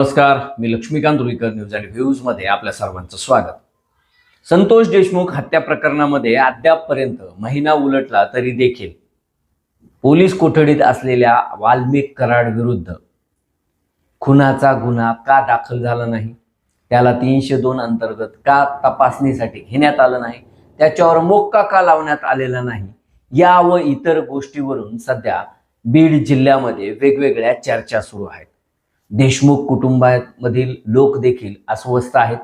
नमस्कार मी Laxmikant Ruikar news and व्ह्यूजमध्ये आपल्या सर्वांचं स्वागत. संतोष देशमुख हत्या प्रकरणामध्ये अद्यापपर्यंत महिना उलटला तरी देखील. पोलीस कोठडीत असलेल्या वाल्मिक कराड विरुद्ध खुनाचा गुन्हा का दाखल झाला नाही? त्याला तीनशे दोन अंतर्गत का तपासणीसाठी घेण्यात आलं नाही? त्याच्यावर मोक्का का लावण्यात आलेला नाही? या व इतर गोष्टीवरून सध्या बीड जिल्ह्यामध्ये वेगवेगळ्या चर्चा सुरू आहेत. देशमुख कुटुंबामधील लोक देखील अस्वस्थ आहेत.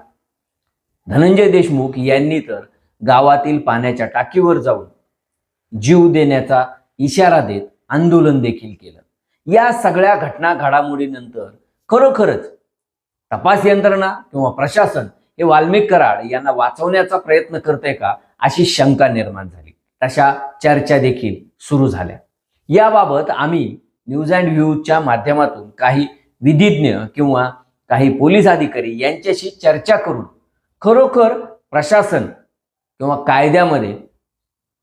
धनंजय देशमुख यांनी तर गावातील पाण्याच्या टाकीवर जाऊन जीव देण्याचा इशारा देत आंदोलन देखील केलं. या सगळ्या घटना घडामोडीनंतर खरोखरच तपास यंत्रणा किंवा प्रशासन हे वाल्मिक कराड यांना वाचवण्याचा प्रयत्न करते का अशी शंका निर्माण झाली. तशा चर्चा देखील सुरू झाल्या. याबाबत आम्ही न्यूज अँड व्ह्यूजच्या माध्यमातून काही विधिज्ञ किंवा काही पोलीस अधिकारी यांच्याशी चर्चा करून खरोखर प्रशासन किंवा कायद्यामध्ये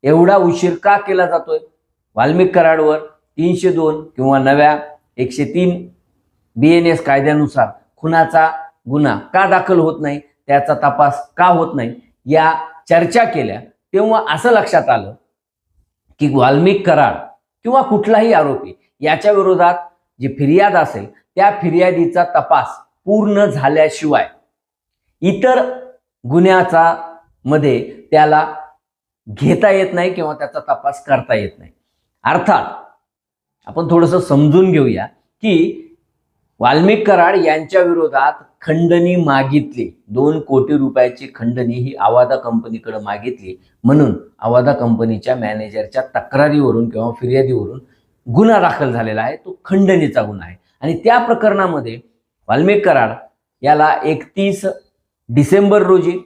एवढा उशीर का केला जातोय? वाल्मिक कराडवर तीनशे दोन किंवा नव्या एकशे तीन बी एन एस कायद्यानुसार खुनाचा गुन्हा का दाखल होत नाही? त्याचा तपास का होत नाही? या चर्चा केल्या. तेव्हा असं लक्षात आलं की वाल्मिक कराड किंवा कुठलाही आरोपी याच्या विरोधात जी फिर्याद असेल त्या फिर्यादीचा तपास पूर्ण झाल्याशिवाय इतर गुन्ह्याचा मध्ये त्याला घेता येत नाही किंवा त्याचा तपास करता येत नाही. अर्थात आपण थोडंसं समजून घेऊया की वाल्मिक कराड यांच्या विरोधात खंडणी मागितली. दोन कोटी रुपयाची खंडणी ही आवादा कंपनीकडे मागितली. म्हणून आवादा कंपनीच्या मॅनेजरच्या तक्रारीवरून किंवा फिर्यादीवरून गुन्हा दाखल झालेला आहे. तो खंडणीचा गुन्हा आहे. आणि त्या प्रकरणामध्ये वाल्मिक कराड याला एकतीस डिसेंबर रोजी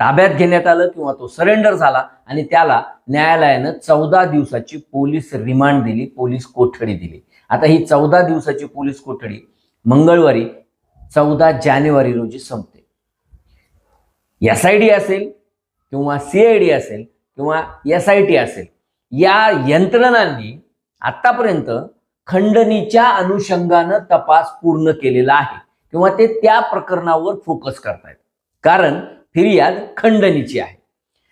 ताब्यात घेण्यात आलं किंवा तो सरेंडर झाला आणि त्याला न्यायालयानं चौदा दिवसाची पोलीस रिमांड दिली पोलीस कोठडी दिली. आता ही चौदा दिवसाची पोलीस कोठडी मंगळवारी चौदा जानेवारी रोजी संपते. एस आय डी असेल किंवा सी असेल किंवा एस आय टी असेल या यंत्रणांनी आतापर्यंत खंडणीच्या अनुषंगानं तपास पूर्ण केलेला आहे. किंवा ते त्या प्रकरणावर फोकस करतायत. कारण फिर्याद खंडणीची आहे.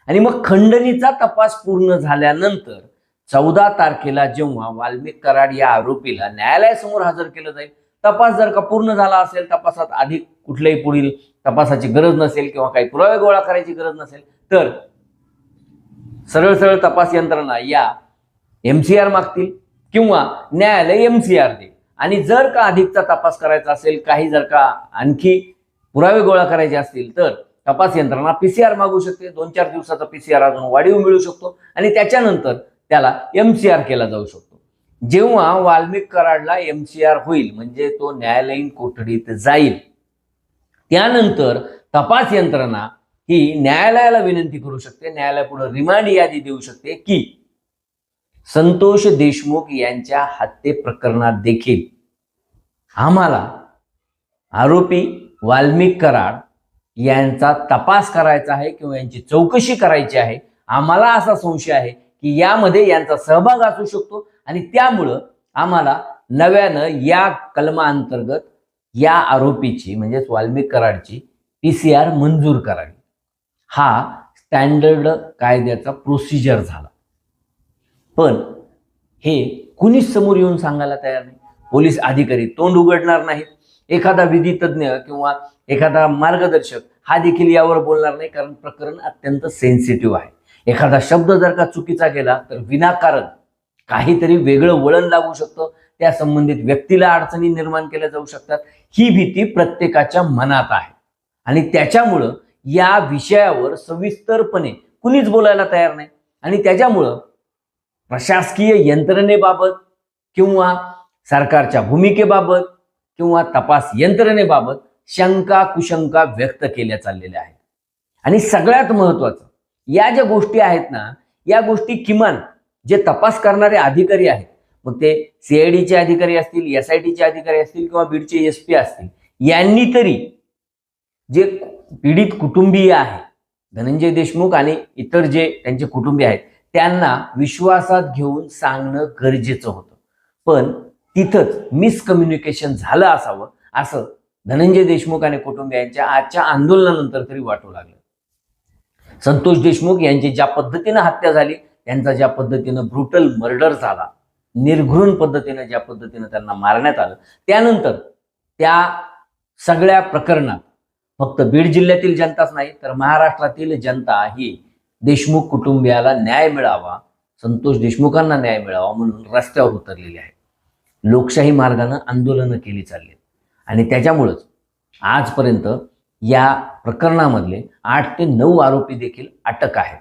आणि मग खंडणीचा तपास पूर्ण झाल्यानंतर चौदा तारखेला जेव्हा वाल्मिक कराड या आरोपीला न्यायालयासमोर हजर केलं जाईल. तपास जर का पूर्ण झाला असेल तपासात अधिक कुठल्याही पुढील तपासाची गरज नसेल किंवा काही पुरावे गोळा करायची गरज नसेल तर सरळ सरळ तपास यंत्रणा या एम सी आर मागतील. किंवा न्यायालय एम सी आर देईल आणि जर का अधिकचा तपास करायचा असेल काही जर का आणखी पुरावे गोळा करायचे असतील तर तपास यंत्रणा पीसीआर मागू शकते. दोन चार दिवसाचा पीसीआर अजून वाढीव मिळू शकतो आणि त्याच्यानंतर त्याला एम सी आर केला जाऊ शकतो. जेव्हा वाल्मिक कराडला एम सी आर होईल म्हणजे तो न्यायालयीन कोठडीत जाईल त्यानंतर तपास यंत्रणा ही न्यायालयाला विनंती करू शकते न्यायालयापुढे रिमांड यादी देऊ शकते की संतोष देशमुख यांच्या हत्ये प्रकरणात देखील आम्हाला आरोपी वाल्मिक कराड यांचा तपास करायचा आहे किंवा यांची चौकशी करायची आहे. आम्हाला असा संशय आहे की यामध्ये यांचा सहभाग असू शकतो आणि त्यामुळं आम्हाला नव्यानं या कलमाअंतर्गत या आरोपीची म्हणजेच वाल्मिक कराडची पी सी आर मंजूर करावी. हा स्टँडर्ड कायद्याचा प्रोसिजर झाला. पण हे कुणीच समोर येऊन सांगायला तयार नाही. पोलीस अधिकारी तोंड उघडणार नाहीत. एखादा विधी तज्ज्ञ किंवा एखादा मार्गदर्शक हा देखील यावर बोलणार नाही कारण प्रकरण अत्यंत सेन्सिटिव्ह आहे. एखादा शब्द जर का चुकीचा गेला तर विनाकारण काहीतरी वेगळं वळण लागू शकतं. त्या संबंधित व्यक्तीला अडचणी निर्माण केल्या जाऊ शकतात. ही भीती प्रत्येकाच्या मनात आहे. आणि त्याच्यामुळं या विषयावर सविस्तरपणे कुणीच बोलायला तयार नाही. आणि त्याच्यामुळं प्रशासकीय यंत्रणेबाबत किंवा सरकारच्या भूमिकेबाबत किंवा तपास यंत्रणेबाबत शंका कुशंका व्यक्त केल्या चाललेल्या आहेत. आणि सगळ्यात महत्वाचं या ज्या गोष्टी आहेत ना या गोष्टी किमान जे तपास करणारे अधिकारी आहेत मग ते सीआयडीचे अधिकारी असतील एस आय टीचे अधिकारी असतील किंवा बीडचे एस पी असतील यांनी तरी जे पीडित कुटुंबीय आहे धनंजय देशमुख आणि इतर जे त्यांचे कुटुंबीय आहेत त्यांना विश्वासात घेऊन सांगणं गरजेचं होतं. पण तिथंच मिसकम्युनिकेशन झालं असावं असं धनंजय देशमुख आणि कुटुंबियांच्या आजच्या आंदोलनानंतर तरी वाटू लागलं. संतोष देशमुख यांची ज्या पद्धतीनं हत्या झाली त्यांचा ज्या पद्धतीनं ब्रुटल मर्डर झाला निर्घृण पद्धतीनं ज्या पद्धतीनं त्यांना मारण्यात आलं त्यानंतर त्या सगळ्या प्रकरणात फक्त बीड जिल्ह्यातील जनताच नाही तर महाराष्ट्रातील जनता ही देशमुख कुटुंबियाला न्याय मिळावा संतोष देशमुखांना न्याय मिळावा म्हणून रस्त्यावर उतरलेले आहे लोकशाही मार्गानं आंदोलनं केली चालली आणि त्याच्यामुळंच आजपर्यंत या प्रकरणामधले आठ ते नऊ आरोपी देखील अटक आहेत.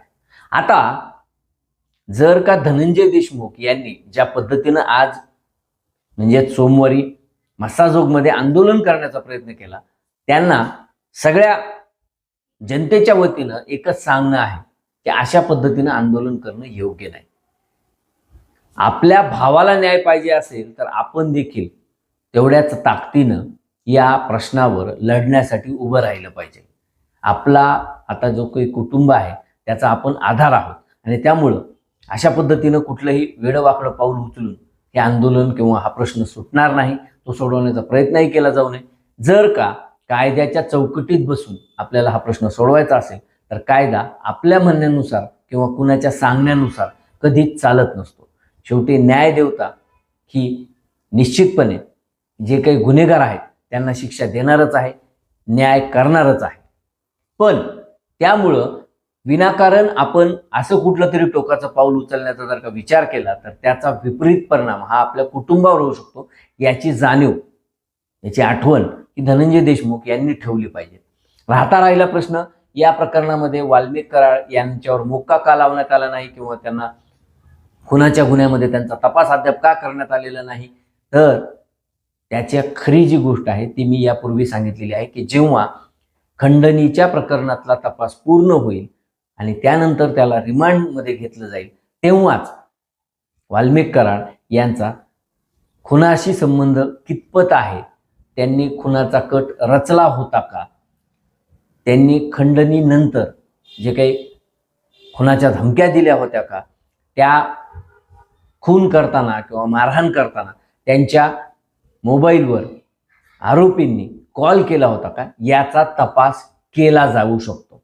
आता जर का धनंजय देशमुख यांनी ज्या पद्धतीनं आज म्हणजे सोमवारी मसाजोगमध्ये आंदोलन करण्याचा प्रयत्न केला त्यांना सगळ्या जनतेच्या वतीनं एकच सांगणं आहे की अशा पद्धतीनं आंदोलन करणं योग्य नाही. आपल्या भावाला न्याय पाहिजे असेल तर आपण देखील तेवढ्याच ताकदीनं या प्रश्नावर लढण्यासाठी उभं राहिलं पाहिजे. आपला आता जो काही कुटुंब आहे त्याचा आपण आधार आहोत आणि त्यामुळं अशा पद्धतीनं कुठलंही वेडवाकडं पाऊल उचलून हे आंदोलन किंवा हा प्रश्न सुटणार नाही तो सोडवण्याचा प्रयत्नही केला जाऊ नये. जर का कायद्याच्या चौकटीत बसून आपल्याला हा प्रश्न सोडवायचा असेल तर कायदा आपल्या म्हणण्यानुसार किंवा कुणाच्या सांगण्यानुसार कधीच चालत नसतो. शेवटी न्यायदेवता ही निश्चितपणे जे काही गुन्हेगार आहेत त्यांना शिक्षा देणारच आहे न्याय करणारच आहे. पण त्यामुळं विनाकारण आपण असं कुठलं तरी टोकाचं पाऊल उचलण्याचा जर का विचार केला तर त्याचा विपरीत परिणाम हा आपल्या कुटुंबावर होऊ शकतो याची जाणीव याची आठवण ही धनंजय देशमुख यांनी ठेवली पाहिजे. राहता राहिला प्रश्न या प्रकरणामध्ये वाल्मिक कराळ यांच्यावर मुक्का का लावण्यात आला नाही किंवा त्यांना खुनाच्या गुन्ह्यामध्ये त्यांचा तपास अद्याप का करण्यात आलेला नाही? तर त्याच्या खरी जी गोष्ट आहे ती मी यापूर्वी सांगितलेली आहे की जेव्हा खंडणीच्या प्रकरणातला तपास पूर्ण होईल आणि त्यानंतर त्याला रिमांडमध्ये घेतलं जाईल तेव्हाच वाल्मिक कराळ यांचा खुनाशी संबंध कितपत आहे? त्यांनी खुनाचा कट रचला होता का? त्यांनी खंडणीनंतर जे काही खुनाच्या धमक्या दिल्या होत्या का त्या खून करताना किंवा मारहाण करताना त्यांच्या मोबाईलवर आरोपींनी कॉल केला होता का याचा तपास केला जाऊ शकतो.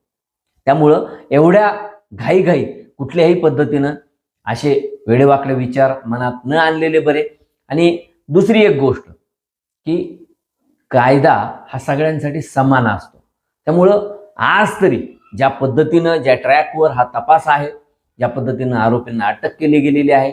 त्यामुळं एवढ्या घाईघाई कुठल्याही पद्धतीनं असे वेडेवाकडे विचार मनात न आणलेले बरे. आणि दुसरी एक गोष्ट की कायदा हा सगळ्यांसाठी समान असतो. त्यामुळं आज तरी ज्या पद्धतीनं ज्या ट्रॅकवर हा तपास आहे ज्या पद्धतीनं आरोपींना अटक केली गेलेली आहे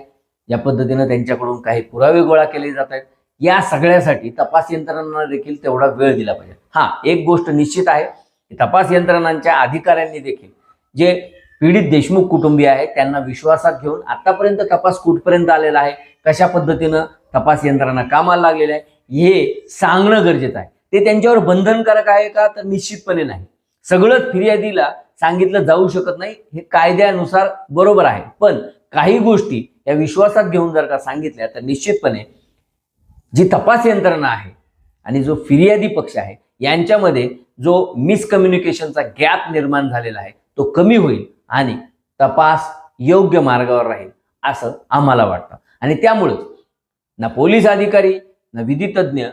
ज्या पद्धतीनं त्यांच्याकडून काही पुरावे गोळा केले जात आहेत या सगळ्यासाठी तपास यंत्रणांना देखील तेवढा वेळ दिला पाहिजे. हा एक गोष्ट निश्चित आहे की तपास यंत्रणांच्या अधिकाऱ्यांनी देखील जे पीडित देशमुख कुटुंबीय आहेत त्यांना विश्वासात घेऊन आतापर्यंत तपास कुठपर्यंत आलेला आहे कशा पद्धतीनं तपास यंत्रणा कामाला लागलेल्या आहे हे सांगणं गरजेचं आहे. ते त्यांच्यावर बंधनकारक आहे का? तर निश्चितपणे नाही. सगळंच फिर्यादीला सांगितलं जाऊ शकत नाही. हे कायद्यानुसार बरोबर आहे. पण काही गोष्टी या विश्वासात घेऊन जर का सांगितल्या तर निश्चितपणे जी तपास यंत्रणा आहे आणि जो फिर्यादी पक्ष आहे यांच्यामध्ये जो मिसकम्युनिकेशनचा गॅप निर्माण झालेला आहे तो कमी होईल आणि तपास योग्य मार्गावर राहील असं आम्हाला वाटतं. आणि त्यामुळंच ना पोलीस अधिकारी ना विधितज्ञ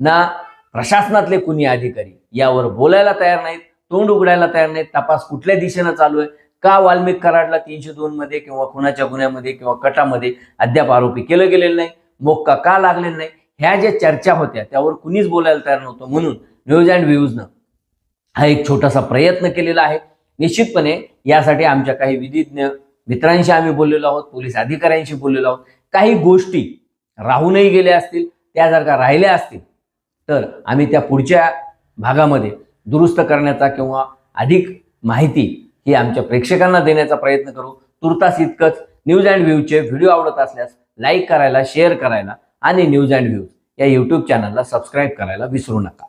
ना प्रशासनातले कुणी अधिकारी यावर बोलायला तयार नाहीत तोंड उघडायला तयार नाहीत तपास कुठल्या दिशेनं चालू आहे का वाल्मिक कराडला तीनशे दोन मध्ये किंवा खुनाच्या गुन्ह्यामध्ये किंवा कटामध्ये अद्याप आरोपी केलं गेलेलं नाही मोक्का का लागलेला नाही ह्या ज्या चर्चा होत्या त्यावर कुणीच बोलायला तयार नव्हतं म्हणून न्यूज अँड व्ह्यूजनं हा एक छोटासा प्रयत्न केलेला आहे. निश्चितपणे यासाठी आमच्या काही विधिज्ञ मित्रांशी आम्ही बोललेलो आहोत पोलीस अधिकाऱ्यांशी बोललेलो आहोत. काही गोष्टी राहूनही गेल्या असतील त्या जर का राहिल्या असतील तर आम्ही त्या पुढच्या भागामध्ये दुरुस्त करण्याचा किंवा अधिक माहिती ही आमच्या प्रेक्षकांना देण्याचा प्रयत्न करू. तुर्तास इतकंच. न्यूज अँड व्ह्यूचे व्हिडिओ आवडत असल्यास लाईक करायला शेअर करायला आणि न्यूज अँड व्ह्यूज या यूट्यूब चॅनलला सबस्क्राईब करायला विसरू नका.